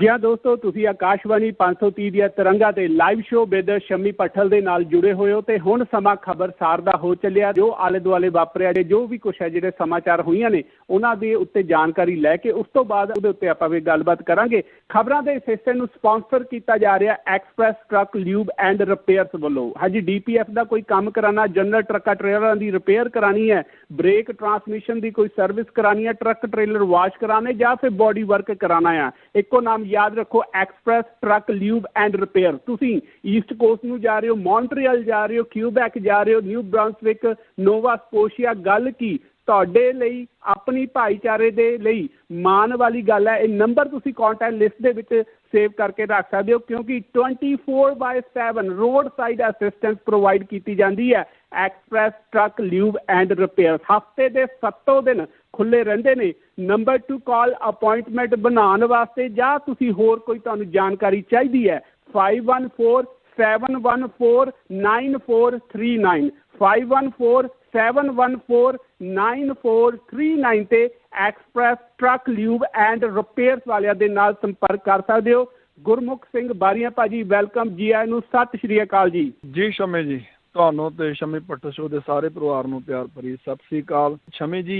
ਜੀ ਹਾਂ ਦੋਸਤੋ, ਤੁਸੀਂ ਆਕਾਸ਼ਵਾਣੀ 530 ਦੀਆਂ ਤਰੰਗਾ ਤੇ live show with Shami Pathal ਦੇ ਨਾਲ ਜੁੜੇ ਹੋਏ ਹੋ ਅਤੇ ਹੁਣ ਸਮਾਂ ਖਬਰਸਾਰ ਦਾ ਹੋ ਚੱਲਿਆ, ਜੋ ਆਲੇ ਦੁਆਲੇ ਵਾਪਰਿਆ ਜੇ, ਜੋ ਵੀ ਕੁਛ ਹੈ ਜਿਹੜੇ ਸਮਾਚਾਰ ਹੋਈਆਂ ਨੇ, ਉਹਨਾਂ ਦੇ ਉੱਤੇ ਜਾਣਕਾਰੀ ਲੈ ਕੇ ਉਸ ਤੋਂ ਬਾਅਦ ਉਹਦੇ ਉੱਤੇ ਆਪਾਂ ਵੀ ਗੱਲਬਾਤ ਕਰਾਂਗੇ। ਖਬਰਾਂ ਦੇ ਇਸ ਹਿੱਸੇ ਨੂੰ ਸਪਾਂਸਰ ਕੀਤਾ ਜਾ ਰਿਹਾ express truck lube and repairs ਵੱਲੋਂ। ਹਾਂਜੀ ਡੀਪੀਐਫ ਦਾ ਕੋਈ ਕੰਮ ਕਰਾਣਾ, ਜਨਰਲ ਟਰੱਕਾਂ ਟ੍ਰੇਲਰਾਂ ਦੀ ਰਿਪੇਅਰ ਕਰਾਣੀ ਹੈ ਬ੍ਰੇਕ ਟਰਾਂਸਮਿਸ਼ਨ ਦੀ ਕੋਈ ਸਰਵਿਸ ਕਰਾਣੀ ਹੈ ਟਰੱਕ ਟ੍ਰੇਲਰ ਵਾਸ਼ ਕਰਾਣੇ ਜਾਂ ਫਿਰ ਬੋਡੀ ਵਰਕ ਕਰਾਣਾ ਆ ਇੱਕੋ ਨਾਮ ਯਾਦ ਰੱਖੋ, express, truck, lube and repair. ਤੁਸੀਂ ਈਸਟ ਕੋਸਟ ਨੂੰ ਜਾ ਰਹੇ ਹੋ ਮੌਂਟਰੀਅਲ ਜਾ ਰਹੇ ਹੋ ਕਿਊਬੈਕ ਜਾ ਰਹੇ ਹੋ ਨਿਊ ਬ੍ਰਾਂਸਵਿਕ ਨੋਵਾ ਸਕੋਸ਼ੀਆ ਗੱਲ ਕੀ? ਤੁਹਾਡੇ ਲਈ, ਆਪਣੀ ਭਾਈਚਾਰੇ ਦੇ ਲਈ ਮਾਣ ਵਾਲੀ ਗੱਲ ਹੈ। ਇਹ ਨੰਬਰ ਤੁਸੀਂ ਕੰਟੈਕਟ ਲਿਸਟ ਦੇ ਵਿੱਚ ਸੇਵ ਕਰਕੇ ਰੱਖ ਸਕਦੇ ਹੋ, ਕਿਉਂਕਿ 24/7 ਰੋਡ ਸਾਈਡ ਅਸਿਸਟੈਂਸ ਪ੍ਰੋਵਾਈਡ ਕੀਤੀ ਜਾਂਦੀ ਹੈ। Express truck lube and repair ਹਫ਼ਤੇ ਦੇ 7 ਦਿਨ ਖੁੱਲੇ ਰਹਿੰਦੇ ਨੇ। ਨੰਬਰ ਟੂ ਕਾਲ ਅਪਾਇੰਟਮੈਂਟ ਬਣਾਉਣ ਵਾਸਤੇ ਜਾਂ ਤੁਸੀਂ ਹੋਰ ਕੋਈ ਤੁਹਾਨੂੰ ਜਾਣਕਾਰੀ ਚਾਹੀਦੀ ਹੈ five one four seven one four nine four three nine five one four seven one four nine four three nine ਤੇ express truck lube and repairs ਵਾਲਿਆਂ ਦੇ ਨਾਲ ਸੰਪਰਕ ਕਰ ਸਕਦੇ ਹੋ। ਗੁਰਮੁਖ ਸਿੰਘ ਬਾਰੀਆਂ, ਭਾਜੀ ਵੈਲਕਮ ਜੀ ਆਇਆਂ ਨੂੰ। ਸਤਿ ਸ਼੍ਰੀ ਅਕਾਲ ਜੀ। ਜੀ, ਸ਼ਮੇ ਜੀ। ਤੁਹਾਨੂੰ ਤੇ ਸ਼ਮੀ ਪੱਟੋ ਸ਼ੋ ਦੇ ਸਾਰੇ ਪਰਿਵਾਰ ਨੂੰ ਪਿਆਰ ਭਰੀ ਸਤਿ ਸ੍ਰੀ ਅਕਾਲ। ਸ਼ਮੀ ਜੀ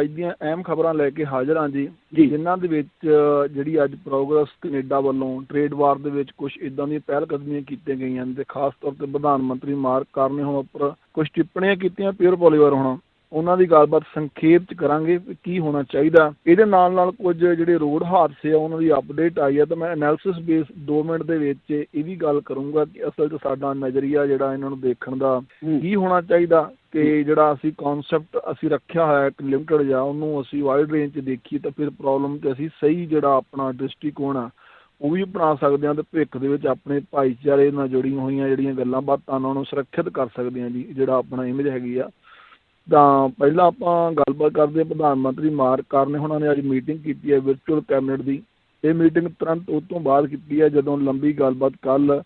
ਅੱਜ ਦੀਆਂ ਅਹਿਮ ਖਬਰਾਂ ਲੈ ਕੇ ਹਾਜ਼ਰ ਹਾਂ ਜੀ। ਜੀ। ਜਿਨ੍ਹਾਂ ਦੇ ਵਿੱਚ ਜਿਹੜੀ ਅੱਜ ਪ੍ਰੋਗਰੈਸ ਕੈਨੇਡਾ ਵੱਲੋਂ ਟ੍ਰੇਡ ਵਾਰ ਦੇ ਵਿੱਚ ਕੁਝ ਇਦਾਂ ਦੀਆਂ ਪਹਿਲ ਕਦਮੀਆਂ ਕੀਤੀਆਂ ਗਈਆਂ ਨੇ ਤੇ ਖਾਸ ਤੌਰ ਤੇ ਪ੍ਰਧਾਨ ਮੰਤਰੀ ਮਾਰਕ ਕਾਰਨੇ ਹੁਣ ਉੱਪਰ ਕੁਝ ਟਿੱਪਣੀਆਂ ਕੀਤੀਆਂ ਪਿਓਰ ਪੋਲੀਵਰ ਹੁਣ। ਉਹਨਾਂ ਦੀ ਗੱਲਬਾਤ ਸੰਖੇਪ ਚ ਕਰਾਂਗੇ ਕੀ ਹੋਣਾ ਚਾਹੀਦਾ। ਇਹਦੇ ਨਾਲ ਨਾਲ ਕੁਝ ਜਿਹੜੇ ਰੋਡ ਹਾਦਸੇ ਆ ਉਹਨਾਂ ਦੀ ਅਪਡੇਟ ਆਈ ਆ ਤਾਂ ਮੈਂ ਐਨਾਲਿਸਿਸ ਬੇਸ 2 ਮਿੰਟ ਦੇ ਵਿੱਚ ਇਹ ਵੀ ਗੱਲ ਕਰੂੰਗਾ ਕਿ ਅਸਲ 'ਚ ਸਾਡਾ ਨਜ਼ਰੀਆ ਜਿਹੜਾ ਇਹਨਾਂ ਨੂੰ ਦੇਖਣ ਦਾ ਕੀ ਹੋਣਾ ਚਾਹੀਦਾ ਕਿ ਜਿਹੜਾ ਅਸੀਂ ਕਨਸੈਪਟ ਅਸੀਂ ਰੱਖਿਆ ਹੋਇਆ ਇੱਕ ਲਿਮਟਿਡ ਜਾਂ ਉਹਨੂੰ ਅਸੀਂ ਵਾਈਡ ਰੇਂਜ 'ਚ ਦੇਖੀਏ ਤਾਂ ਫਿਰ ਪ੍ਰੋਬਲਮ ਤੇ ਅਸੀਂ ਸਹੀ ਜਿਹੜਾ ਆਪਣਾ ਦ੍ਰਿਸ਼ਟੀਕੋਣ ਆ ਉਹ ਵੀ ਬਣਾ ਸਕਦੇ ਹਾਂ ਤੇ ਭਵਿੱਖ ਦੇ ਵਿੱਚ ਆਪਣੇ ਭਾਈਚਾਰੇ ਨਾਲ ਜੁੜੀਆਂ ਹੋਈਆਂ ਜਿਹੜੀਆਂ ਗੱਲਾਂ ਬਾਤਾਂ ਉਹਨਾਂ ਨੂੰ ਸੁਰੱਖਿਅਤ ਕਰ ਸਕਦੇ ਹਾਂ ਜੀ ਜਿਹੜਾ ਆਪਣਾ ਇਮੇਜ ਹੈਗੀ ਆ। ਤਾਂ ਪਹਿਲਾਂ ਆਪਾਂ ਗੱਲਬਾਤ ਕਰਦੇ ਹਾਂ ਪ੍ਰਧਾਨ ਮੰਤਰੀ ਮਾਰ ਕਾਰਨ ਉਹਨਾਂ ਨੇ ਅੱਜ ਮੀਟਿੰਗ ਕੀਤੀ ਹੈ ਵਰਚੁਅਲ ਕੈਬਨਿਟ ਦੀ। ਇਹ ਮੀਟਿੰਗ ਤੁਰੰਤ ਉਹ ਤੋਂ ਬਾਅਦ ਕੀਤੀ ਹੈ ਜਦੋਂ ਲੰਬੀ ਗੱਲਬਾਤ ਕੱਲ੍ਹ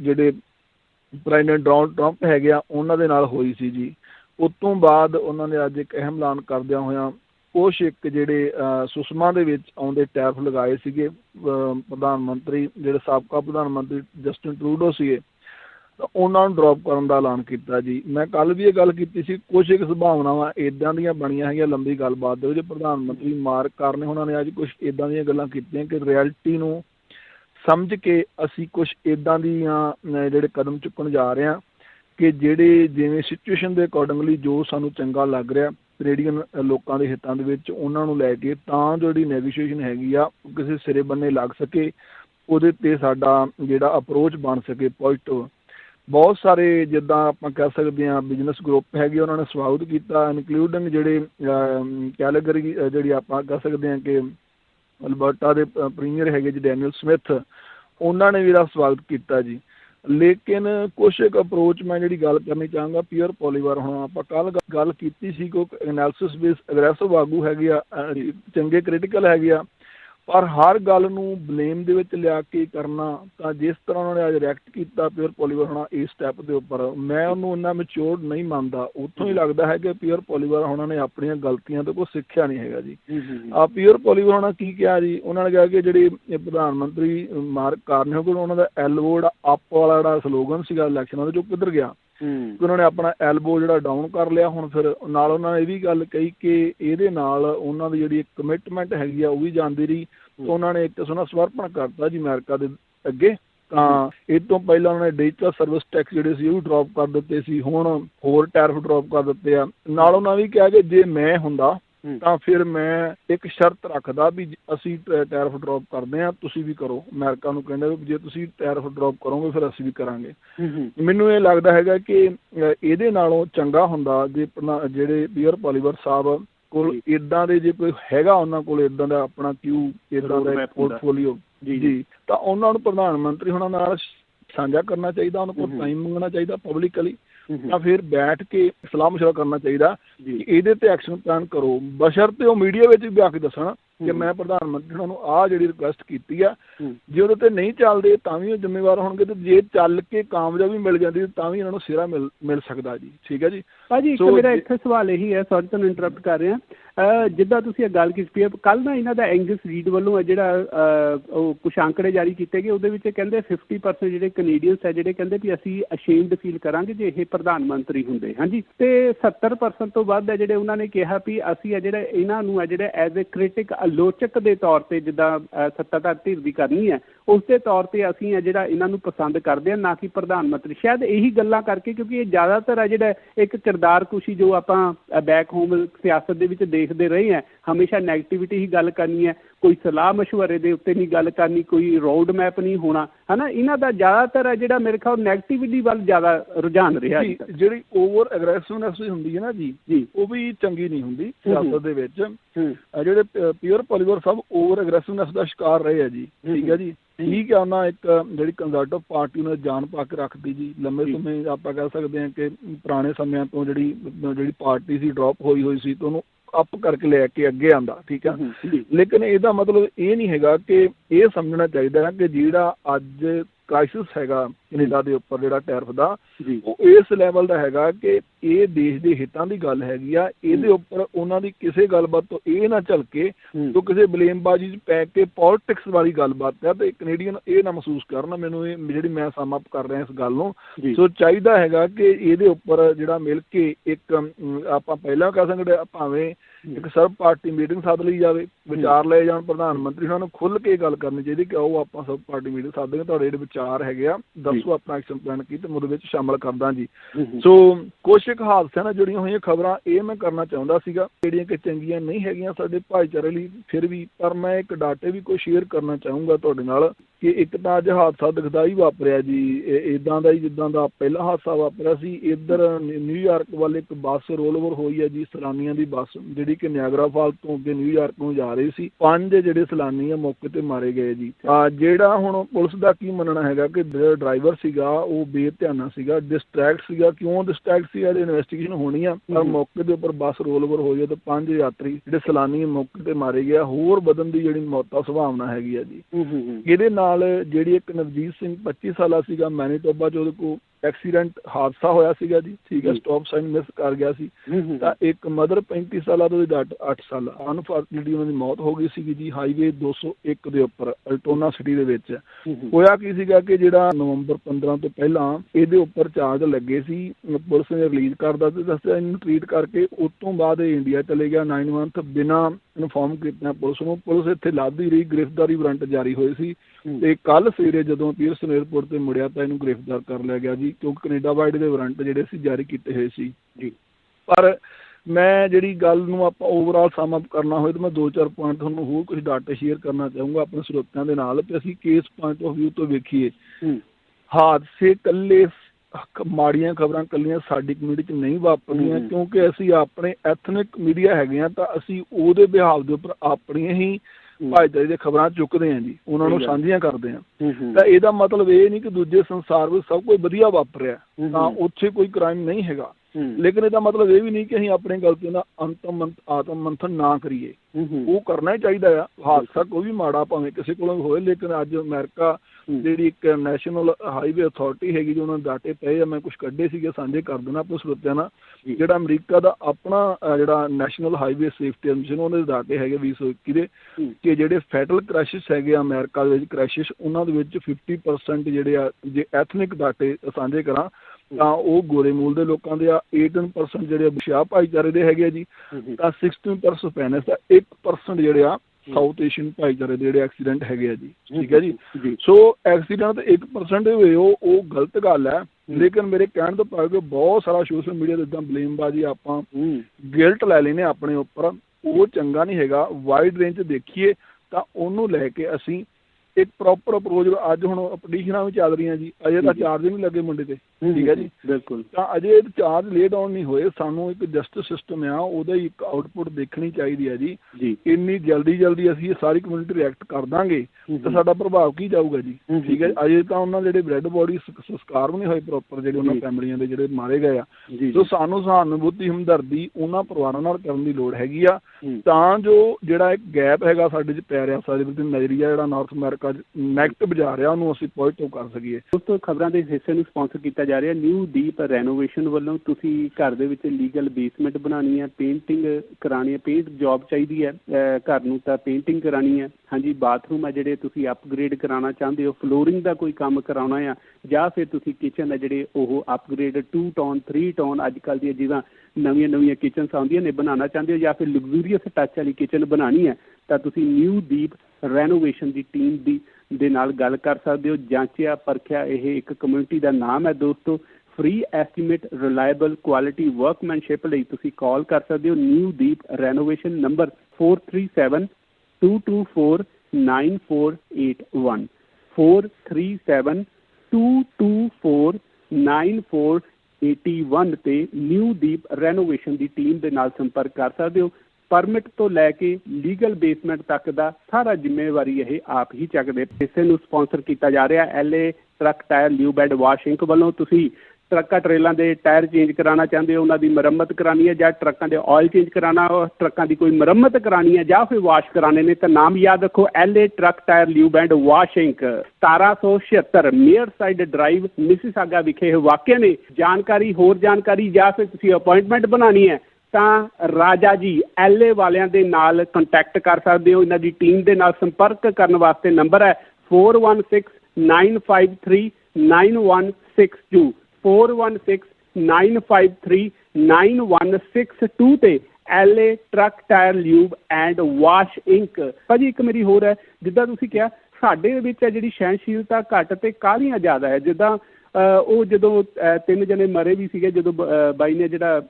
ਜਿਹੜੇ ਪ੍ਰੈਜ਼ੀਡੈਂਟ ਡੋਨਲਡ ਟਰੰਪ ਹੈਗੇ ਆ, ਉਹਨਾਂ ਦੇ ਨਾਲ ਹੋਈ ਸੀ ਜੀ। ਉਸ ਤੋਂ ਬਾਅਦ ਉਹਨਾਂ ਨੇ ਅੱਜ ਇੱਕ ਅਹਿਮ ਐਲਾਨ ਕਰਦਿਆਂ ਹੋਇਆਂ ਕੁਛ ਇੱਕ ਜਿਹੜੇ ਸੁਸ਼ਮਾ ਦੇ ਵਿੱਚ ਆਉਂਦੇ ਟੈਫ ਲਗਾਏ ਸੀਗੇ। ਪ੍ਰਧਾਨ ਮੰਤਰੀ, ਜਿਹੜੇ ਸਾਬਕਾ ਪ੍ਰਧਾਨ ਮੰਤਰੀ ਜਸਟਿਨ ਟਰੂਡੋ ਸੀਗੇ ਤਾਂ ਉਹਨਾਂ ਨੂੰ ਡਰੋਪ ਕਰਨ ਦਾ ਐਲਾਨ ਕੀਤਾ ਜੀ। ਮੈਂ ਕੱਲ੍ਹ ਵੀ ਇਹ ਗੱਲ ਕੀਤੀ ਸੀ, ਕੁਛ ਇੱਕ ਸੰਭਾਵਨਾਵਾਂ ਇੱਦਾਂ ਦੀਆਂ ਬਣੀਆਂ ਹੈਗੀਆਂ ਲੰਬੀ ਗੱਲਬਾਤ ਦੇ ਵਿੱਚ। ਪ੍ਰਧਾਨ ਮੰਤਰੀ ਮਾਰ ਕਰਨੇ ਉਹਨਾਂ ਨੇ ਅੱਜ ਕੁਛ ਇੱਦਾਂ ਦੀਆਂ ਗੱਲਾਂ ਕੀਤੀਆਂ ਕਿ ਰਿਐਲਿਟੀ ਨੂੰ ਸਮਝ ਕੇ ਅਸੀਂ ਕੁਛ ਇੱਦਾਂ ਦੀਆਂ ਜਿਹੜੇ ਕਦਮ ਚੁੱਕਣ ਜਾ ਰਹੇ ਹਾਂ ਕਿ ਜਿਹੜੇ ਜਿਵੇਂ ਸਿਚੁਏਸ਼ਨ ਦੇ ਅਕੋਰਡਿੰਗਲੀ ਜੋ ਸਾਨੂੰ ਚੰਗਾ ਲੱਗ ਰਿਹਾ ਕੈਨੇਡੀਅਨ ਲੋਕਾਂ ਦੇ ਹਿੱਤਾਂ ਦੇ ਵਿੱਚ ਉਹਨਾਂ ਨੂੰ ਲੈ ਕੇ, ਤਾਂ ਜਿਹੜੀ ਨੈਗੋਸ਼ੀਏਸ਼ਨ ਹੈਗੀ ਆ, ਉਹ ਕਿਸੇ ਸਿਰੇ ਬੰਨੇ ਲੱਗ ਸਕੇ, ਉਹਦੇ ਤੇ ਸਾਡਾ ਜਿਹੜਾ ਅਪਰੋਚ ਬਣ ਸਕੇ ਪੋਜ਼ਿਟਿਵ ਬਹੁਤ ਸਾਰੇ ਜਿੱਦਾਂ ਆਪਾਂ ਕਹਿ ਸਕਦੇ ਹਾਂ ਬਿਜ਼ਨਸ ਗਰੁੱਪ ਹੈਗੇ, ਉਹਨਾਂ ਨੇ ਸਵਾਗਤ ਕੀਤਾ ਇਨਕਲੂਡਿੰਗ ਜਿਹੜੇ ਕੈਲਗਰੀ ਜਿਹੜੀ ਆਪਾਂ ਕਹਿ ਸਕਦੇ ਹਾਂ ਕਿ ਅਲਬਰਟਾ ਦੇ ਪ੍ਰੀਮੀਅਰ ਹੈਗੇ ਜੀ ਡੈਨੀਅਲ ਸਮਿਥ ਉਹਨਾਂ ਨੇ ਵੀ ਇਹਦਾ ਸਵਾਗਤ ਕੀਤਾ ਜੀ। ਲੇਕਿਨ ਕੁਛ ਇੱਕ ਅਪਰੋਚ ਮੈਂ ਜਿਹੜੀ ਗੱਲ ਕਰਨੀ ਚਾਹਾਂਗਾ ਪੀਅਰ ਪੋਲੀਵਰ ਹੁਣ ਆਪਾਂ ਕੱਲ ਗੱਲ ਕੀਤੀ ਸੀ ਕਿ ਐਨਾਲਿਸਿਸ ਬੇਸ ਅਗਰੈਸਿਵ ਆਗੂ ਹੈਗੇ ਆ ਚੰਗੇ ਕ੍ਰਿਟੀਕਲ ਹੈਗੇ ਆ ਪਰ ਹਰ ਗੱਲ ਨੂੰ ਬਲੇਮ ਦੇ ਵਿੱਚ ਲਿਆ ਕੇ ਕਰਨਾ ਤਾਂ ਜਿਸ ਤਰ੍ਹਾਂ ਉਹਨਾਂ ਨੇ ਅੱਜ ਰਿਐਕਟ ਕੀਤਾ ਪੀਅਰ ਪੋਲੀਵਰ ਹੋਣਾ ਇਸ ਸਟੈਪ ਦੇ ਉੱਪਰ ਮੈਂ ਉਹਨੂੰ ਇੰਨਾ ਮੈਚੁਰਡ ਨਹੀਂ ਮੰਨਦਾ। ਉੱਥੋਂ ਹੀ ਲੱਗਦਾ ਹੈ ਕਿ ਪੀਅਰ ਪੋਲੀਵਰ ਹੋਣਾ ਨੇ ਆਪਣੀਆਂ ਗਲਤੀਆਂ ਤੋਂ ਕੋਈ ਸਿੱਖਿਆ ਨਹੀਂ ਹੈਗਾ ਜੀ। ਆ ਪੀਅਰ ਪੋਲੀਵਰ ਹੋਣਾ ਕੀ ਕਿਹਾ ਜੀ? ਉਹਨਾਂ ਨੇ ਕਿਹਾ ਕਿ ਜਿਹੜੀ ਪ੍ਰਧਾਨ ਮੰਤਰੀ ਮਾਰਕ ਕਾਰਨੇ ਕੋਲ ਉਹਨਾਂ ਦਾ ਐਲਬੋ ਜਿਹੜਾ ਅਪ ਵਾਲਾ ਜਿਹੜਾ ਸਲੋਗਨ ਸੀਗਾ ਇਲੈਕਸ਼ਨਾਂ ਦੇ ਜੋ ਕਿੱਧਰ ਗਿਆ? ਕਿ ਉਹਨਾਂ ਨੇ ਆਪਣਾ ਐਲਬੋ ਜਿਹੜਾ ਡਾਊਨ ਕਰ ਲਿਆ ਹੁਣ ਫਿਰ ਨਾਲ ਉਹਨਾਂ ਨੇ ਇਹ ਵੀ ਗੱਲ ਕਹੀ ਕਿ ਇਹਦੇ ਨਾਲ ਉਹਨਾਂ ਦੀ ਜਿਹੜੀ ਕਮਿਟਮੈਂਟ ਹੈਗੀ ਆ ਉਹ ਵੀ ਜਾਂਦੀ ਰਹੀ। ਤਾਂ ਉਹਨਾਂ ਨੇ ਇੱਕ ਨਾਲ ਸਮਰਪਣ ਕਰਤਾ ਜੀ ਅਮਰੀਕਾ ਦੇ ਅੱਗੇ। ਤਾਂ ਇਹ ਤੋਂ ਪਹਿਲਾਂ ਉਹਨਾਂ ਨੇ ਡਿਜੀਟਲ ਸਰਵਿਸ ਟੈਕਸ ਜਿਹੜੇ ਸੀ ਉਹ ਵੀ ਡ੍ਰੌਪ ਕਰ ਦਿੱਤੇ ਸੀ। ਹੁਣ ਹੋਰ ਟੈਰਿਫ ਡ੍ਰੌਪ ਕਰ ਦਿੱਤੇ ਆ। ਨਾਲ ਉਹਨਾਂ ਵੀ ਕਿਹਾ ਕਿ ਜੇ ਮੈਂ ਹੁੰਦਾ ਤਾਂ ਫਿਰ ਮੈਂ ਇੱਕ ਸ਼ਰਤ ਰੱਖਦਾ ਵੀ ਅਸੀਂ ਟੈਰਿਫ ਡ੍ਰੌਪ ਕਰਦੇ ਆ ਤੁਸੀਂ ਵੀ ਕਰੋ। ਅਮਰੀਕਾ ਨੂੰ ਕਹਿੰਦਾ ਵੀ ਜੇ ਤੁਸੀਂ ਟੈਰਿਫ ਡ੍ਰੌਪ ਕਰੋਗੇ ਫਿਰ ਅਸੀਂ ਵੀ ਕਰਾਂਗੇ। ਮੈਨੂੰ ਇਹ ਲੱਗਦਾ ਹੈਗਾ ਕਿ ਇਹਦੇ ਨਾਲੋਂ ਚੰਗਾ ਹੁੰਦਾ ਜੇ ਜਿਹੜੇ ਬੀਅਰ ਪੋਲੀਵਰ ਸਾਹਿਬ ਕੋਲ ਇਦਾਂ ਦੇ ਜੇ ਕੋਈ ਹੈਗਾ ਉਹਨਾਂ ਕੋਲ ਇਦਾਂ ਦਾ ਆਪਣਾ ਕਿਊ ਇਦਾਂ ਦਾ। ਪੋਰਟਫੋਲੀਓ। ਜੀ, ਜੀ। ਤਾਂ ਉਹਨਾਂ ਨੂੰ ਪ੍ਰਧਾਨ ਮੰਤਰੀ ਹੁਣਾਂ ਨਾਲ ਸਾਂਝਾ ਕਰਨਾ ਚਾਹੀਦਾ ਉਹਨਾਂ ਕੋਲ। ਟਾਈਮ ਮੰਗਣਾ ਚਾਹੀਦਾ ਪਬਲਿਕਲੀ ਤਾਂ ਫਿਰ ਬੈਠ ਕੇ ਸਲਾਹ ਮਸ਼ਵਰਾ ਕਰਨਾ ਚਾਹੀਦਾ। ਕਿ ਇਹਦੇ ਤੇ ਐਕਸ਼ਨ ਪਲਾਨ ਕਰੋ ਬਸ਼ਰਤੇ ਉਹ ਮੀਡੀਆ ਵਿੱਚ ਵੀ ਆ ਕੇ ਦੱਸਣ ਕਿ। ਮੈਂ ਪ੍ਰਧਾਨ ਮੰਤਰੀ ਉਹਨਾਂ ਨੂੰ ਆਹ ਜਿਹੜੀ ਰਿਕੁਐਸਟ ਕੀਤੀ ਆ ਜੇ ਉਹਦੇ ਤੇ ਨਹੀਂ ਚੱਲਦੇ ਤਾਂ ਵੀ ਉਹ ਜ਼ਿੰਮੇਵਾਰ ਹੋਣਗੇ ਤੇ ਜੇ ਚੱਲ ਕੇ ਕਾਮਯਾਬੀ ਮਿਲ ਜਾਂਦੀ ਤਾਂ ਵੀ ਇਹਨਾਂ ਨੂੰ ਸਿਰਾ ਮਿਲ ਮਿਲ ਸਕਦਾ ਜੀ। ਠੀਕ ਹੈ ਜੀ? ਭਾਜੀ ਇੱਕ ਮੇਰਾ ਇੱਥੇ ਸਵਾਲ ਇਹੀ ਹੈ ਸੌਰੀ ਤੁਹਾਨੂੰ ਇੰਟਰਰਪਟ ਕਰ ਰਿਹਾ। ਜਿੱਦਾਂ ਤੁਸੀਂ ਇਹ ਗੱਲ ਕੀਤੀ ਹੈ ਕੱਲ ਨਾ ਇਹਨਾਂ ਦਾ ਐਂਗਸ ਰੀਡ ਵੱਲੋਂ ਹੈ ਜਿਹੜਾ ਉਹ ਕੁਝ ਅੰਕੜੇ ਜਾਰੀ ਕੀਤੇ ਗਏ ਉਹਦੇ ਵਿੱਚ ਕਹਿੰਦੇ 50% ਜਿਹੜੇ ਕੈਨੇਡੀਅਨਸ ਹੈ ਜਿਹੜੇ ਕਹਿੰਦੇ ਵੀ ਅਸੀਂ ਅਸ਼ੇਮਡ ਫੀਲ ਕਰਾਂਗੇ ਜੇ ਇਹ ਪ੍ਰਧਾਨ ਮੰਤਰੀ ਹੁੰਦੇ। ਹਾਂਜੀ? ਤੇ 70% ਤੋਂ ਵੱਧ ਹੈ ਜਿਹੜੇ ਉਹਨਾਂ ਨੇ ਕਿਹਾ ਵੀ ਅਸੀਂ ਹੈ ਜਿਹੜਾ ਇਹਨਾਂ ਨੂੰ ਹੈ ਜਿਹੜਾ ਐਜ਼ ਅ ਕ੍ਰਿਟਿਕ ਆਲੋਚਕ ਦੇ ਤੌਰ ਤੇ ਜਿੱਦਾਂ ਸੱਤਾਧਾਰ ਧਿਰ ਦੀ ਕਰਨੀ ਹੈ, ਉਸ ਦੇ ਤੌਰ ਤੇ ਅਸੀਂ ਆ ਜਿਹੜਾ ਇਹਨਾਂ ਨੂੰ ਪਸੰਦ ਕਰਦੇ ਹਾਂ, ਨਾ ਕਿ ਪ੍ਰਧਾਨ ਮੰਤਰੀ। ਸ਼ਾਇਦ ਇਹੀ ਗੱਲਾਂ ਕਰਕੇ, ਕਿਉਂਕਿ ਇਹ ਜ਼ਿਆਦਾਤਰ ਹੈ ਜਿਹੜਾ ਇੱਕ ਕਿਰਦਾਰ ਕੁਸ਼ੀ ਜੋ ਆਪਾਂ ਬੈਕ ਹੋਮ ਸਿਆਸਤ ਦੇ ਵਿੱਚ ਦੇਖਦੇ ਰਹੇ ਹਾਂ, ਹਮੇਸ਼ਾ ਨੈਗੇਟਿਵਿਟੀ ਹੀ ਗੱਲ ਕਰਨੀ ਹੈ। ਕੋਈ ਸਲਾਹ مشਵਰੇ ਦੇ ਉੱਤੇ ਨਹੀਂ ਗੱਲ ਕਰਨੀ ਕੋਈ ਰੋਡ ਮੈਪ ਨਹੀਂ ਹੋਣਾ ਹਨਾ? ਇਹਨਾਂ ਦਾ ਜ਼ਿਆਦਾਤਰ ਹੈ ਜਿਹੜਾ ਮੇਰੇ ਖਿਆਲ ਨੈਗੇਟਿਵਿਟੀ ਵੱਲ ਜ਼ਿਆਦਾ ਰੁਝਾਨ ਰਿਹਾ ਜੀ ਜਿਹੜੀ ਓਵਰ ਐਗਰੈਸਿਵਨੈਸ ਵੀ ਹੁੰਦੀ ਹੈ ਨਾ ਜੀ ਉਹ ਵੀ ਚੰਗੀ ਨਹੀਂ ਹੁੰਦੀ ਸਿਆਸਤ ਦੇ ਵਿੱਚ। ਜਿਹੜੇ ਪਿਓਰ ਪੋਲੀਗਰ ਸਭ ਓਵਰ ਅਗਰੈਸਿਵਨੈਸ ਦਾ ਸ਼ਿਕਾਰ ਰਹੇ ਆ ਜੀ ਠੀਕ ਹੈ ਜੀ? ਠੀਕ ਹੈ ਉਹਨਾਂ ਇੱਕ ਜਿਹੜੀ ਕੰਜ਼ਰਵੇਟਿਵ ਪਾਰਟੀ ਨੇ ਜਾਨ ਪਾ ਕੇ ਰੱਖਦੀ ਜੀ। ਲੰਮੇ ਸਮੇਂ ਆਪਾਂ ਕਹਿ ਸਕਦੇ ਹਾਂ ਕਿ ਪੁਰਾਣੇ ਸਮਿਆਂ ਤੋਂ ਜਿਹੜੀ ਜਿਹੜੀ ਪਾਰਟੀ ਸੀ ਡ੍ਰੌਪ ਹੋਈ ਹੋਈ ਸੀ ਤੇ ਉਹਨੂੰ ਅਪ ਕਰਕੇ ਲੈ ਕੇ ਅੱਗੇ ਆਂਦਾ ਠੀਕ ਜੀ। ਲੇਕਿਨ ਇਹਦਾ ਮਤਲਬ ਇਹ ਨਹੀਂ ਹੈਗਾ ਕਿ ਇਹ ਸਮਝਣਾ ਚਾਹੀਦਾ ਕਿ ਜਿਹੜਾ ਅੱਜ ਕ੍ਰਾਈਸਿਸ ਹੈਗਾ ਕੈਨੇਡਾ ਦੇ ਉੱਪਰ ਜਿਹੜਾ ਟੈਰਫ ਦਾ ਉਹ ਇਸ ਲੈਵਲ ਦਾ ਹੈਗਾ ਕਿ ਇਹ ਦੇਸ਼ ਦੇ ਹਿੱਤਾਂ ਦੀ ਗੱਲ ਹੈਗੀ ਆ। ਇਹਦੇ ਉੱਪਰ ਉਹਨਾਂ ਦੀ ਕਿਸੇ ਗੱਲਬਾਤ ਤੋਂ ਇਹ ਨਾ ਝਲਕੇ ਜੋ ਕਿਸੇ ਬਲੇਮਬਾਜ਼ੀ 'ਚ ਪੈ ਕੇ ਪੋਲਿਟਿਕਸ ਵਾਲੀ ਗੱਲਬਾਤ ਹੈ ਤੇ ਕੈਨੇਡੀਅਨ ਇਹ ਨਾ ਮਹਿਸੂਸ ਕਰਨ ਮੈਨੂੰ ਇਹ ਜਿਹੜੀ ਮੈਂ ਸਮ ਅਪ ਕਰ ਰਿਹਾ ਇਸ ਗੱਲ ਨੂੰ। ਸੋ ਚਾਹੀਦਾ ਹੈਗਾ ਕਿ ਇਹਦੇ ਉੱਪਰ ਜਿਹੜਾ ਮਿਲ ਕੇ ਇੱਕ ਆਪਾਂ ਪਹਿਲਾਂ ਕਹਿ ਸਕਦੇ ਭਾਵੇਂ ਇੱਕ ਸਰਬ ਪਾਰਟੀ ਮੀਟਿੰਗ ਸੱਦ ਲਈ ਜਾਵੇ ਵਿਚਾਰ ਲਏ ਜਾਣ ਪ੍ਰਧਾਨ ਮੰਤਰੀ ਉਹਨਾਂ ਨੂੰ ਖੁੱਲ ਕੇ ਗੱਲ ਕਰਨੀ ਚਾਹੀਦੀ ਕਿ ਆਓ ਆਪਾਂ ਸਰਬ ਪਾਰਟੀ ਮੀਟਿੰਗ ਸੱਦਦੇ ਹਾਂ ਤੁਹਾਡੇ ਜਿਹੜੇ ਵਿਚਾਰ ਹੈਗੇ ਆ ਦੱਸੋ ਆਪਣਾ ਐਕਸ਼ਨ ਪਲਾਨ ਕੀ ਤੇ ਮੈਂ ਉਹਦੇ ਵਿੱਚ ਸ਼ਾਮਲ ਕਰਦਾ ਜੀ। ਸੋ ਕੁਛ ਇੱਕ ਹਾਦਸਿਆਂ ਨਾਲ ਜੁੜੀਆਂ ਹੋਈਆਂ ਖਬਰਾਂ ਇਹ ਮੈਂ ਕਰਨਾ ਚਾਹੁੰਦਾ ਸੀਗਾ। ਜਿਹੜੀਆਂ ਕਿ ਚੰਗੀਆਂ ਨਹੀਂ ਹੈਗੀਆਂ ਸਾਡੇ ਭਾਈਚਾਰੇ ਲਈ ਫਿਰ ਵੀ ਪਰ ਮੈਂ ਇੱਕ ਡਾਟੇ ਵੀ ਕੋਈ ਸ਼ੇਅਰ ਕਰਨਾ ਚਾਹੂੰਗਾ ਤੁਹਾਡੇ ਨਾਲ। ਕਿ ਇੱਕ ਤਾਂ ਅੱਜ ਹਾਦਸਾ ਦਿਖਦਾ ਹੀ ਵਾਪਰਿਆ ਜੀ ਇਦਾਂ ਦਾ ਹੀ ਜਿੱਦਾਂ ਦਾ ਪਹਿਲਾ ਹਾਦਸਾ ਵਾਪਰਿਆ ਸੀ। ਇੱਧਰ ਨਿਊਯਾਰਕ ਵੱਲ ਇੱਕ ਬੱਸ ਰੋਲਓਵਰ ਹੋਈ ਹੈ ਜੀ ਸੈਲਾਨੀਆਂ ਦੀ ਬੱਸ ਜਿਹੜੀ ਕਿ ਨਿਆਗਰਾ ਫਾਲ ਤੋਂ ਅੱਗੇ ਨਿਊਯਾਰਕ ਨੂੰ ਜਾ ਰਹੀ ਸੀ। ਪੰਜ ਜਿਹੜੇ ਸੈਲਾਨੀ ਆ ਮੌਕੇ ਤੇ ਮਾਰੇ ਗਏ ਜੀ। ਆ ਜਿਹੜਾ ਹੁਣ ਪੁਲਿਸ ਦਾ ਕੀ ਮੰਨਣਾ ਹੈਗਾ ਕਿ ਜਿਹੜਾ ਡਰਾਈਵਰ ਸੀਗਾ ਉਹ ਬੇਧਿਆਨਾ ਸੀਗਾ ਡਿਸਟਰੈਕਟ ਸੀਗਾ। ਕਿਉਂ ਡਿਸਟਰੈਕਟ ਸੀਗਾ ਇਹਦੀ ਇਨਵੈਸਟੀਗੇਸ਼ਨ ਹੋਣੀ ਆ। ਪਰ। ਮੌਕੇ ਦੇ ਉੱਪਰ ਬੱਸ ਰੋਲਓਵਰ ਹੋਈ ਹੈ ਤੇ ਪੰਜ ਯਾਤਰੀ ਜਿਹੜੇ ਸੈਲਾਨੀ ਮੌਕੇ ਤੇ ਮਾਰੇ ਗਏ। ਹੋਰ ਵਧਣ ਦੀ ਜਿਹੜੀ ਮੌਤਾਂ ਸੰਭਾਵਨਾ ਹੈਗੀ ਆ ਜੀ। ਇਹਦੇ ਨਾਲ ਨਾਲ ਜਿਹੜੀ ਇੱਕ ਨਵਜੀਤ ਸਿੰਘ 25 ਸਾਲਾ ਸੀਗਾ ਮੈਨੀਟੋਬਾ ਚ ਉਹਦੇ ਕੋਲ ਐਕਸੀਡੈਂਟ ਹਾਦਸਾ ਹੋਇਆ ਸੀਗਾ ਜੀ ਠੀਕ ਹੈ। ਸਟਾਪ ਸਾਈਨ ਮਿਸ ਕਰ ਗਿਆ ਸੀ। ਤਾਂ ਇੱਕ ਮਦਰ 35 ਸਾਲਾ ਤੇ ਉਹਦੀ 8 ਸਾਲ ਅਨਫੋਰਚੂਨਟਲੀ ਉਹਨਾਂ ਦੀ ਮੌਤ ਹੋ ਗਈ ਸੀਗੀ ਜੀ ਹਾਈਵੇ 201 ਦੇ ਉੱਪਰ ਅਲਟੋਨਾ ਸਿਟੀ ਦੇ ਵਿੱਚ। ਹੋਇਆ ਕੀ ਸੀਗਾ ਕਿ ਜਿਹੜਾ ਨਵੰਬਰ 15 ਤੋਂ ਪਹਿਲਾਂ ਇਹਦੇ ਉੱਪਰ ਚਾਰਜ ਲੱਗੇ ਸੀ ਪੁਲਿਸ ਨੇ ਰਿਲੀਜ਼ ਕਰਦਾ ਤੇ ਦੱਸਿਆ ਇਹਨੂੰ ਟ੍ਰੀਟ ਕਰਕੇ ਉਸ ਤੋਂ ਬਾਅਦ ਇਹ ਇੰਡੀਆ ਚਲੇ ਗਿਆ। 9 ਮੰਥ ਬਿਨਾ ਇਨਫੋਰਮ ਕੀਤਿਆਂ ਪੁਲਿਸ ਨੂੰ। ਪੁਲਿਸ ਇੱਥੇ ਲੱਭਦੀ ਰਹੀ ਗ੍ਰਿਫਤਾਰੀ ਵਾਰੰਟ ਜਾਰੀ ਹੋਏ ਸੀ। ਤੇ ਕੱਲ ਸਵੇਰੇ ਜਦੋਂ ਪੀਅਰਸਨ 에ਅਰਪੋਰਟ ਤੇ ਮੁੜਿਆ ਤਾਂ ਇਹਨੂੰ ਗ੍ਰਿਫਤਾਰ ਕਰ ਲਿਆ ਗਿਆ ਜੀ। ਕਿਉਂਕਿ ਕੈਨੇਡਾ ਵਾਈਡ ਦੇ ਵਾਰੰਟ ਜਿਹੜੇ ਸੀ ਜਾਰੀ ਕੀਤੇ ਹੋਏ ਸੀ। ਜੀ। ਪਰ ਮੈਂ ਜਿਹੜੀ ਗੱਲ ਨੂੰ ਆਪਾਂ ਓਵਰਆਲ ਸਮ ਅਪ ਕਰਨਾ ਹੋਵੇ ਤਾਂ ਮੈਂ ਦੋ ਚਾਰ ਪੁਆਇੰਟ ਤੁਹਾਨੂੰ ਹੋਰ ਕੁਝ ਡਾਟਾ ਸ਼ੇਅਰ ਕਰਨਾ ਚਾਹੂੰਗਾ ਆਪਣੇ ਸਰੋਤਿਆਂ ਦੇ ਨਾਲ ਕਿ ਅਸੀਂ ਕੇਸ ਪੁਆਇੰਟ ਆਫ View ਤੋਂ ਵੇਖੀਏ। ਹਾਦਸੇ ਕੱਲੇ ਮਾੜੀਆਂ ਖਬਰਾਂ ਕੱਲੀਆਂ ਸਾਡੀ ਕਮਿਊਨਿਟੀ 'ਚ ਨਹੀਂ ਵਾਪਰਦੀਆਂ। ਕਿਉਂਕਿ ਅਸੀਂ ਆਪਣੇ ਐਥਨਿਕ ਮੀਡੀਆ ਹੈਗੇ ਆ ਤਾਂ ਅਸੀਂ ਉਹਦੇ ਬਿਹਾਵ ਦੇ ਉੱਪਰ ਆਪਣੀਆਂ ਹੂੰ, ਭਾਈਚਾਰੇ ਦੀਆਂ ਖਬਰਾਂ ਚੁੱਕਦੇ ਹਾਂ ਜੀ ਉਹਨਾਂ ਨੂੰ। ਸਾਂਝੀਆਂ ਕਰਦੇ ਹੂੰ, ਤਾਂ ਇਹਦਾ ਮਤਲਬ ਇਹ ਨਹੀਂ ਕਿ ਦੂਜੇ ਸੰਸਾਰ ਵਿੱਚ ਸਭ ਕੁਝ ਵਧੀਆ ਵਾਪਰਿਆ ਤਾਂ ਉੱਥੇ ਕੋਈ ਕ੍ਰਾਈਮ ਨਹੀਂ ਹੈਗਾ। ਲੇਕਿਨ ਇਹਦਾ ਮਤਲਬ ਇਹ ਵੀ ਨਹੀਂ ਕਿ ਅਸੀਂ ਆਪਣੀ ਗਲਤੀਆਂ ਦਾ ਅੰਤਮ ਆਤਮ ਮੰਥਨ ਨਾ ਕਰੀਏ। ਉਹ ਕਰਨਾ ਹੀ ਚਾਹੀਦਾ ਆ। ਹਾਦਸਾ ਕੋਈ ਵੀ ਮਾੜਾ ਭਾਵੇਂ ਕਿਸੇ ਕੋਲੋਂ ਹੋਵੇ ਲੇਕਿਨ ਅੱਜ ਅਮਰੀਕਾ ਜਿਹੜੀ ਇੱਕ ਨੈਸ਼ਨਲ ਹਾਈਵੇ ਅਥਾਰਟੀ ਹੈਗੀ ਜੋ ਉਹਨਾਂ ਦੇ ਡਾਟੇ ਪਏ ਆ ਮੈਂ ਕੁਝ ਕੱਢੇ ਸੀਗੇ ਸਾਂਝੇ ਕਰ ਦੇਣਾ ਆਪਣੇ ਸਰੋਤਿਆਂ ਨਾਲ। ਜਿਹੜਾ ਅਮਰੀਕਾ ਦਾ ਆਪਣਾ ਜਿਹੜਾ ਨੈਸ਼ਨਲ ਹਾਈਵੇ ਸੇਫਟੀ ਐਡਮਿਸ਼ਨ ਉਹਦੇ ਡਾਟੇ ਹੈਗੇ 2021 ਦੇ। ਕਿ ਜਿਹੜੇ ਫੈਟਲ ਕ੍ਰੈਸ਼ਸ ਹੈਗੇ ਆ ਅਮਰੀਕਾ ਦੇ ਵਿੱਚ ਕ੍ਰੈਸ਼ਸ ਉਹਨਾਂ ਦੇ ਵਿੱਚ 50% ਜਿਹੜੇ ਆ ਜੇ ਐਥਨਿਕ ਡਾਟੇ ਸਾਂਝੇ ਕਰਾਂ ਤਾਂ ਉਹ ਗੋਰੇ ਮੂਲ ਦੇ ਲੋਕਾਂ ਦੇ ਆ। 18% ਜਿਹੜੇ ਬਿਸ਼ਾ ਭਾਈਚਾਰੇ ਦੇ ਹੈਗੇ ਆ ਜੀ। ਤਾਂ 16% ਸਪੈਨਿਸ਼ ਦਾ 1% ਜਿਹੜੇ ਆ ਸਾਊਥ ਏਸ਼ੀਅਨ ਭਾਈਚਾਰੇ ਦੇ ਜਿਹੜੇ ਐਕਸੀਡੈਂਟ ਹੈਗੇ ਆ ਜੀ ਠੀਕ ਹੈ ਜੀ? ਸੋ ਐਕਸੀਡੈਂਟ ਤੇ 1% ਹੋਏ ਉਹ ਉਹ ਗਲਤ ਗੱਲ ਹੈ। ਲੇਕਿਨ ਮੇਰੇ ਕਹਿਣ ਤੋਂ ਭਾਵ ਕਿ ਬਹੁਤ ਸਾਰਾ ਸੋਸ਼ਲ ਮੀਡੀਆ ਤੇ ਇਦਾਂ ਬਲੇਮਬਾਜ਼ੀ ਆਪਾਂ ਗਿਲਟ ਲੈ ਲੈਨੇ ਆਪਣੇ ਉੱਪਰ। ਉਹ ਚੰਗਾ ਨਹੀਂ ਹੈਗਾ। ਵਾਈਡ ਰੇਂਜ ਦੇਖੀਏ ਤਾਂ ਉਹਨੂੰ ਲੈ ਕੇ ਅਸੀਂ ਇੱਕ ਪ੍ਰੋਪਰ ਅਪਰੋਚ ਅੱਜ ਹੁਣ ਪਟੀਸ਼ਨਾਂ ਵੀ ਚੱਲ ਰਹੀਆਂ ਜੀ ਅਜੇ ਤਾਂ। ਚਾਰਜ ਨਹੀਂ ਲੱਗੇ ਮੁੰਡੇ ਤੇ ਠੀਕ ਹੈ ਜੀ ਬਿਲਕੁਲ ਤਾਂ ਅਜੇ ਚਾਰਜ ਲੇਟ ਆਉਣ ਨਹੀਂ ਹੋਏ ਸਾਨੂੰ ਇੱਕ ਜਸਟਿਸ ਸਿਸਟਮ ਆ ਉਹਦਾ ਹੀ ਇੱਕ ਆਊਟਪੁੱਟ ਦੇਖਣੀ ਚਾਹੀਦੀ ਹੈ ਜੀ ਇੰਨੀ ਜਲਦੀ ਜਲਦੀ ਅਸੀਂ ਇਹ ਸਾਰੀ ਕਮਿਊਨਿਟੀ ਰਿਐਕਟ ਕਰ ਦਾਂਗੇ ਤਾਂ। ਸਾਡਾ ਪ੍ਰਭਾਵ ਕੀ ਜਾਊਗਾ ਜੀ ਠੀਕ ਹੈ। ਅਜੇ ਤਾਂ ਉਹਨਾਂ ਦੇ ਜਿਹੜੇ ਬ੍ਰੈਡ ਬੋਡੀ ਸੰਸਕਾਰ ਵੀ ਨਹੀਂ ਹੋਏ ਪ੍ਰੋਪਰ ਜਿਹੜੇ ਉਹਨਾਂ। ਫੈਮਲੀਆਂ ਦੇ ਜਿਹੜੇ ਮਾਰੇ ਗਏ ਆ ਸੋ ਸਾਨੂੰ ਸਹਾਨੁਭੂਤੀ ਹਮਦਰਦੀ ਉਹਨਾਂ ਪਰਿਵਾਰਾਂ ਨਾਲ ਕਰਨ ਦੀ ਲੋੜ ਹੈਗੀ ਆ। ਤਾਂ ਜੋ ਜਿਹੜਾ ਇੱਕ ਗੈਪ ਹੈਗਾ ਸਾਡੇ 'ਚ ਪੈ ਰਿਹਾ ਸਾਡੇ ਵਿੱਚ ਨਜ਼ਰੀਆ ਜਿਹੜਾ ਨਾਰਥ ਅਮਰੀਕਾ 'ਚ ਨੈਗੇਟਿਵ ਜਾ ਰਿਹਾ ਉਹਨੂੰ ਅਸੀਂ ਪੋਜ਼ਿਟਿਵ ਕਰ ਸਕੀਏ। ਦੋਸਤੋ ਖਬਰਾਂ ਦੇ ਹਿੱਸੇ ਨੂੰ ਸਪਾਂਸਰ ਕੀਤਾ ਜਾ ਰਿਹਾ ਨਿਊ ਦੀਪ ਰੈਨੋਵੇਸ਼ਨ ਵੱਲੋਂ। ਤੁਸੀਂ ਘਰ ਦੇ ਵਿੱਚ ਲੀਗਲ ਬੇਸਮੈਂਟ ਬਣਾਉਣੀ ਹੈ ਪੇਂਟਿੰਗ ਕਰਾਣੀ ਹੈ ਪੇਂਟ ਜੌਬ ਚਾਹੀਦੀ ਹੈ ਘਰ ਨੂੰ ਤਾਂ ਪੇਂਟਿੰਗ ਕਰਾਣੀ ਹੈ। ਹਾਂਜੀ ਬਾਥਰੂਮ ਹੈ ਜਿਹੜੇ ਤੁਸੀਂ ਅਪਗ੍ਰੇਡ ਕਰਾਉਣਾ ਚਾਹੁੰਦੇ ਹੋ ਫਲੋਰਿੰਗ ਦਾ ਕੋਈ ਕੰਮ ਕਰਾਉਣਾ ਆ, ਜਾਂ ਫਿਰ ਤੁਸੀਂ ਕਿਚਨ ਹੈ ਜਿਹੜੇ ਉਹ ਅਪਗ੍ਰੇਡ 2 ਟੋਨ 3 ਟੋਨ ਅੱਜ ਕੱਲ੍ਹ ਦੀਆਂ ਜਿਹਨਾਂ ਨਵੀਆਂ ਨਵੀਆਂ ਕਿਚਨਸ ਆਉਂਦੀਆਂ ਨੇ, ਬਣਾਉਣਾ ਚਾਹੁੰਦੇ ਹੋ, ਜਾਂ ਫਿਰ ਲਗਜ਼ੂਰੀਅਸ ਟੱਚ ਵਾਲੀ ਕਿਚਨ ਬਣਾਉਣੀ ਹੈ ਤਾਂ ਤੁਸੀਂ ਨਿਊ ਦੀਪ ਰੈਨੋਵੇਸ਼ਨ ਦੀ ਟੀਮ ਦੀ, ਦੇ ਨਾਲ ਗੱਲ ਕਰ ਸਕਦੇ ਹੋ, ਜਾਂਚਿਆ, ਪਰਖਿਆ, ਇਹ ਇੱਕ ਕਮਿਊਨਿਟੀ ਦਾ ਨਾਮ ਹੈ ਦੋਸਤੋ। Free estimate reliable quality workmanship ਲਈ ਤੁਸੀਂ ਕਾਲ ਕਰ ਸਕਦੇ ਹੋ। ਨਿਊ ਦੀਪ ਰੈਨੋਵੇਸ਼ਨ ਨੰਬਰ 437 224 9481 437 224 9481 ਤੇ ਨਿਊ ਦੀਪ ਰੈਨੋਵੇਸ਼ਨ ਦੀ ਟੀਮ ਦੇ ਨਾਲ ਸੰਪਰਕ ਕਰ ਸਕਦੇ ਹੋ। ਪਰਮਿਟ ਤੋਂ ਲੈ ਕੇ ਲੀਗਲ ਬੇਸਮੈਂਟ ਤੱਕ ਦਾ ਸਾਰਾ ਜ਼ਿੰਮੇਵਾਰੀ ਇਹ ਆਪ ਹੀ ਚੱਕਦੇ ਇਸੇ ਨੂੰ ਸਪਾਂਸਰ ਕੀਤਾ ਜਾ ਰਿਹਾ। LA truck tyre lube and washing ਵੱਲੋਂ ਤੁਸੀਂ ਟਰੱਕਾਂ ਟਰੇਲਾਂ ਦੇ ਟਾਇਰ ਚੇਂਜ ਕਰਾਉਣਾ ਚਾਹੁੰਦੇ ਹੋ, ਉਹਨਾਂ ਦੀ ਮੁਰੰਮਤ ਕਰਾਉਣੀ ਹੈ ਜਾਂ ਟਰੱਕਾਂ ਦੇ ਆਇਲ ਚੇਂਜ ਕਰਾਉਣਾ ਟਰੱਕਾਂ ਦੀ ਕੋਈ ਮੁਰੰਮਤ ਕਰਾਉਣੀ ਹੈ ਜਾਂ ਫਿਰ ਵਾਸ਼ ਕਰਾਉਣੇ ਨੇ, ਤਾਂ ਨਾਮ ਯਾਦ ਰੱਖੋ LA truck tyre lube and washing 1776 Meyerside drive Mississauga ਵਿਖੇ ਇਹ ਵਾਕਿਆ ਨੇ। ਜਾਣਕਾਰੀ, ਹੋਰ ਜਾਣਕਾਰੀ ਜਾਂ ਫਿਰ ਤੁਸੀਂ ਅਪਾਇੰਟਮੈਂਟ ਬਣਾਉਣੀ ਹੈ ਤਾਂ ਰਾਜਾ ਜੀ ਐਲਏ ਵਾਲਿਆਂ ਦੇ ਨਾਲ ਕੰਟੈਕਟ ਕਰ ਸਕਦੇ ਹੋ। ਇਹਨਾਂ ਦੀ ਟੀਮ ਦੇ ਨਾਲ ਸੰਪਰਕ ਕਰਨ ਵਾਸਤੇ ਨੰਬਰ ਹੈ 4169539162 4169539162 ਤੇ LA truck tyre lube and wash inc ਭਾਜੀ ਇੱਕ ਮੇਰੀ ਹੋਰ ਹੈ, ਜਿੱਦਾਂ ਤੁਸੀਂ ਕਿਹਾ, ਸਾਡੇ ਵਿੱਚ ਹੈ ਜਿਹੜੀ ਸਹਿਣਸ਼ੀਲਤਾ ਘੱਟ ਤੇ ਕਾਹਲੀਆਂ ਜ਼ਿਆਦਾ ਹੈ? ਜਿੱਦਾਂ ਉਹ ਜਦੋਂ ਤਿੰਨ ਜਣੇ ਮਰੇ ਵੀ ਸੀਗੇ ਜਦੋਂ ਬਾਈ ਨੇ ਜਿਹੜਾ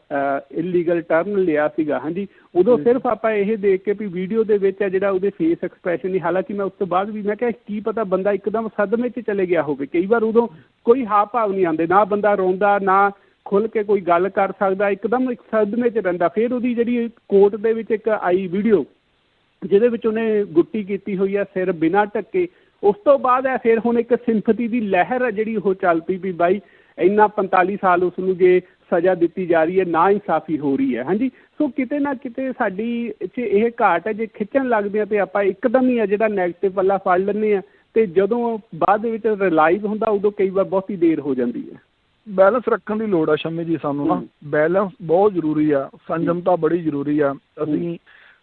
ਇਲੀਗਲ ਟਰਨ ਲਿਆ ਸੀਗਾ ਹਾਂਜੀ ਉਦੋਂ ਸਿਰਫ ਆਪਾਂ ਇਹ ਦੇਖ ਕੇ ਵੀ ਵੀਡੀਓ ਦੇ ਵਿੱਚ ਹੈ ਜਿਹੜਾ ਉਹਦੇ ਫੇਸ ਐਕਸਪ੍ਰੈਸ਼ਨ ਨਹੀਂ ਹਾਲਾਂਕਿ ਮੈਂ ਉਸ ਤੋਂ ਬਾਅਦ ਵੀ ਮੈਂ ਕਿਹਾ ਕੀ ਪਤਾ ਬੰਦਾ ਇੱਕਦਮ ਸਦਮੇ 'ਚ ਚਲੇ ਗਿਆ ਹੋਵੇ ਕਈ ਵਾਰ ਉਦੋਂ ਕੋਈ ਹਾਵ ਭਾਵ ਨਹੀਂ ਆਉਂਦੇ ਨਾ ਬੰਦਾ ਰੋਂਦਾ ਨਾ ਖੁੱਲ ਕੇ ਕੋਈ ਗੱਲ ਕਰ ਸਕਦਾ ਇੱਕਦਮ ਇੱਕ ਸਦਮੇ 'ਚ ਰਹਿੰਦਾ ਫਿਰ ਉਹਦੀ ਜਿਹੜੀ ਕੋਰਟ ਦੇ ਵਿੱਚ ਇੱਕ ਆਈ ਵੀਡੀਓ ਜਿਹਦੇ ਵਿੱਚ ਉਹਨੇ ਗੁੱਟੀ ਕੀਤੀ ਹੋਈ ਹੈ ਸਿਰ ਬਿਨਾਂ ਢੱਕੇ ਉਸ ਤੋਂ ਬਾਅਦ ਹੈ ਫਿਰ ਹੁਣ ਇੱਕ ਸਿੰਪਥੀ ਦੀ ਲਹਿਰ ਹੈ ਜਿਹੜੀ ਉਹ ਚੱਲ ਪਈ ਵੀ ਬਾਈ ਇੰਨਾ 45 ਸਾਲ ਉਸ ਨੂੰ ਜੇ ਸਜ਼ਾ ਦਿੱਤੀ ਜਾ ਰਹੀ ਹੈ ਨਾ ਇਨਸਾਫੀ ਹੋ ਰਹੀ ਹੈ। ਹਾਂਜੀ? ਸੋ ਕਿਤੇ ਨਾ ਕਿਤੇ ਸਾਡੀ 'ਚ ਇਹ ਘਾਟ ਹੈ ਜੇ ਖਿੱਚਣ ਲੱਗਦੇ ਆ ਤੇ ਆਪਾਂ ਇੱਕਦਮ ਹੀ ਆ ਜਿਹੜਾ ਨੈਗੇਟਿਵ ਪੱਲਾ ਫੜ ਲੈਂਦੇ ਆ ਤੇ ਜਦੋਂ ਬਾਅਦ ਦੇ ਵਿੱਚ ਰਿਅਲਾਈਜ਼ ਹੁੰਦਾ ਉਦੋਂ ਕਈ ਵਾਰ ਬਹੁਤੀ ਦੇਰ ਹੋ ਜਾਂਦੀ ਹੈ। ਬੈਲੈਂਸ ਰੱਖਣ ਦੀ ਲੋੜ ਆ ਸ਼ਮੀ ਜੀ ਸਾਨੂੰ ਨਾ। ਬੈਲੈਂਸ ਬਹੁਤ ਜ਼ਰੂਰੀ ਆ ਸੰਜਮਤਾ ਬੜੀ ਜ਼ਰੂਰੀ ਆ। ਅਸੀਂ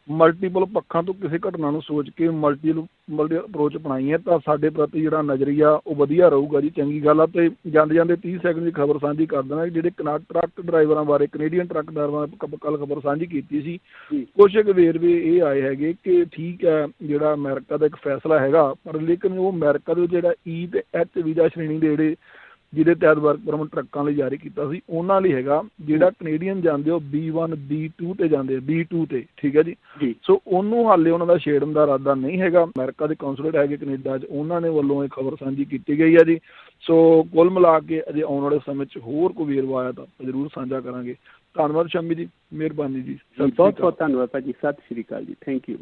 ਮਲਟੀਪਲ ਪੱਖਾਂ ਤੋਂ ਕਿਸੇ ਘਟਨਾ ਨੂੰ ਸੋਚ ਕੇ ਮਲਟੀ ਮਲਟੀ ਅਪਰੋਚ ਅਪਣਾਈ ਹੈ ਤਾਂ ਸਾਡੇ ਪ੍ਰਤੀ ਜਿਹੜਾ ਨਜ਼ਰੀਆ ਉਹ ਵਧੀਆ ਰਹੂਗਾ ਜੀ ਚੰਗੀ ਗੱਲ ਆ ਤੇ ਜਾਂਦੇ ਜਾਂਦੇ 30 ਸੈਕਿੰਡ ਦੀ ਖਬਰ ਸਾਂਝੀ ਕਰ ਦੇਣਾ ਕਿ ਜਿਹੜੇ ਕਨਾ ਟਰੱਕ ਡਰਾਈਵਰਾਂ ਬਾਰੇ ਕੈਨੇਡੀਅਨ ਟਰੱਕ ਡਰਾਈਵਰਾਂ ਕੱਲ ਖਬਰ ਸਾਂਝੀ ਕੀਤੀ ਸੀ। ਕੁਝ ਕੁ ਵੇਰਵੇ ਇਹ ਆਏ ਹੈਗੇ ਕਿ ਠੀਕ ਹੈ ਜਿਹੜਾ ਅਮਰੀਕਾ ਦਾ ਇੱਕ ਫੈਸਲਾ ਹੈਗਾ ਪਰ ਲੇਕਿਨ ਉਹ ਅਮਰੀਕਾ ਦੇ ਜਿਹੜਾ ਈ ਤੇ ਐਚ ਵੀਜ਼ਾ ਸ਼੍ਰੇਣੀ ਦੇ ਜਿਹੜੇ ਜਿਹਦੇ ਤਹਿਤ ਵਰਕ ਪਰਮਿਟ ਟਰੱਕਾਂ ਲਈ ਜਾਰੀ ਕੀਤਾ ਸੀ ਉਹਨਾਂ ਲਈ ਹੈਗਾ ਜਿਹੜਾ ਕੈਨੇਡੀਅਨ ਜਾਂਦੇ ਉਹ B1 B2 ਤੇ ਜਾਂਦੇ ਆ B2 ਤੇ ਠੀਕ ਹੈ ਜੀ? ਸੋ ਉਹਨੂੰ ਹਾਲੇ ਉਹਨਾਂ ਦਾ ਛੇੜਨ ਦਾ ਇਰਾਦਾ ਨਹੀਂ ਹੈਗਾ। ਅਮਰੀਕਾ ਦੇ ਕੌਂਸੂਲੇਟ ਹੈਗੇ ਕੈਨੇਡਾ 'ਚ ਉਹਨਾਂ ਨੇ ਵੱਲੋਂ ਇਹ ਖਬਰ ਸਾਂਝੀ ਕੀਤੀ ਗਈ ਹੈ ਜੀ। ਸੋ ਕੁੱਲ ਮਿਲਾ ਕੇ ਅਜੇ ਆਉਣ ਵਾਲੇ ਸਮੇਂ 'ਚ ਹੋਰ ਕੋਈ ਵੇਰਵਾ ਆਇਆ ਤਾਂ ਜ਼ਰੂਰ ਸਾਂਝਾ ਕਰਾਂਗੇ। ਧੰਨਵਾਦ ਸ਼ਮੀ ਜੀ ਮਿਹਰਬਾਨੀ ਜੀ। ਬਹੁਤ ਬਹੁਤ ਧੰਨਵਾਦ ਭਾਜੀ। ਸਤਿ ਸ਼੍ਰੀ ਅਕਾਲ ਜੀ। Thank you